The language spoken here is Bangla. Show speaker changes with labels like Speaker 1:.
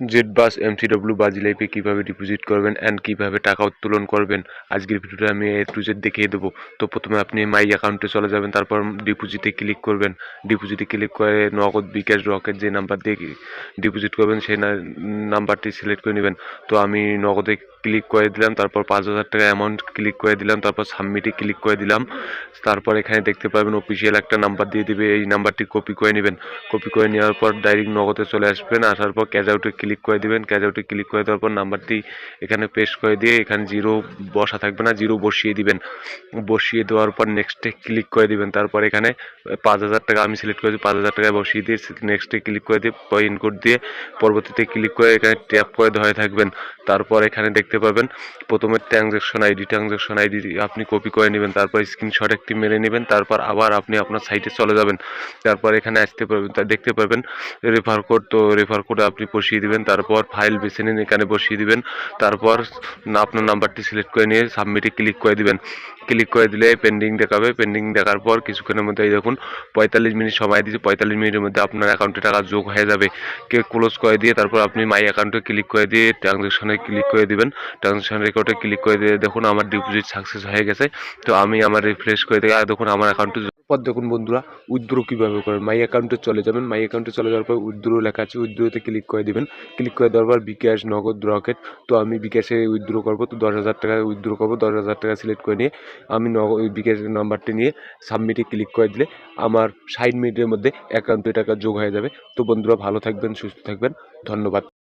Speaker 1: জেড বাস এমসিডব্লিউ বাজিলাইপে কীভাবে ডিপোজিট করবেন অ্যান্ড কীভাবে টাকা উত্তোলন করবেন, আজকের ভিডিওটা আমি এ টু জেড দেখিয়ে দেবো। তো প্রথমে আপনি মাই অ্যাকাউন্টে চলে যাবেন, তারপর ডিপোজিটে ক্লিক করবেন। ডিপোজিটে ক্লিক করে নগদ, বিকাশ, রকেট যে নাম্বার দিয়ে ডিপোজিট করবেন, সেই নাম্বারটি সিলেক্ট করে নেবেন। তো আমি নগদে ক্লিক করে দিলাম, তারপর পাঁচ হাজার টাকা অ্যামাউন্ট ক্লিক করে দিলাম, তারপর সাবমিটে ক্লিক করে দিলাম। তারপর এখানে দেখতে পাবেন অফিসিয়াল একটা নাম্বার দিয়ে দিবে, এই নাম্বারটি কপি করে নেবেন। কপি করে নেওয়ার পর ডাইরেক্ট নগদে চলে আসবেন, আসার পর ক্যাশ আউটে ক্লিক করে দিবেন ক্যাশ আউটে ক্লিক করে দেওয়ার পর নাম্বারটি এখানে পেস্ট করে দিয়ে এখানে জিরো বসা থাকবে না জিরো বসিয়ে দিবেন। বসিয়ে দেওয়ার পর নেক্সটে ক্লিক করে দিবেন, তারপর এখানে পাঁচ হাজার টাকা আমি সিলেক্ট করেছি, পাঁচ হাজার টাকা বসিয়ে দিয়ে নেক্সটে ক্লিক করে দিয়ে কোড দিয়ে পরবর্তীতে ক্লিক করে এখানে ট্যাপ করে ধরে থাকবেন। তারপর এখানে দেখতে পাবেন, প্রথমে ট্রানজ্যাকশন আইডি ট্রানজ্যাকশন আইডি আপনি কপি করে নেবেন, তারপর স্ক্রিনশট একটি মেরে নেবেন, তারপর আবার আপনি আপনার সাইটে চলে যাবেন। তারপর এখানে আসতে পারবেন দেখতে পাবেন রেফার কোড তো রেফার কোড আপনি বসিয়ে দিবেন। তারপর ফাইল বেছে নিন, এখানে বসিয়ে দিবেন, তারপর আপনার নাম্বারটি সিলেক্ট করে নিয়ে সাবমিটে ক্লিক করে দিবেন। ক্লিক করে দিলে পেন্ডিং দেখাবে পেন্ডিং দেখার পর কিছুক্ষণের মধ্যে এই দেখুন পঁয়তাল্লিশ মিনিট সময় দিয়েছে, পঁয়তাল্লিশ মিনিটের মধ্যে আপনার অ্যাকাউন্টে টাকা যোগ হয়ে যাবে। কে ক্লোজ করে দিয়ে তারপর আপনি মাই অ্যাকাউন্টে ক্লিক করে দিয়ে ট্রানজ্যাকশনে ক্লিক করে দিবেন। ট্রানজ্যাকশন রেকর্ডে ক্লিক করে দিয়ে দেখুন আমার ডিপোজিট সাকসেস হয়ে গেছে। তো আমি আমার রিফ্রেশ করে দিয়ে দেখুন আমার অ্যাকাউন্টে পর দেখুন বন্ধুরা, উইথড্রো কীভাবে করেন মাই অ্যাকাউন্টে চলে যাবেন। মাই অ্যাকাউন্টে চলে যাওয়ার পর উইথড্রো লেখা আছে, উইথড্রোতে ক্লিক করে দিবেন। ক্লিক করে দেওয়ার পর বিকাশ নগদ রকেট। তো আমি বিকাশে উইথড্রো করব, তো দশ হাজার টাকা উইথড্রো করব, দশ হাজার টাকা সিলেক্ট করে নিয়ে আমি নগদ বিকাশের নাম্বারটি নিয়ে সাবমিটে ক্লিক করে দিলে আমার ষাট মিনিটের মধ্যে অ্যাকাউন্টে টাকা যোগ হয়ে যাবে। তো বন্ধুরা ভালো থাকবেন, সুস্থ থাকবেন। ধন্যবাদ।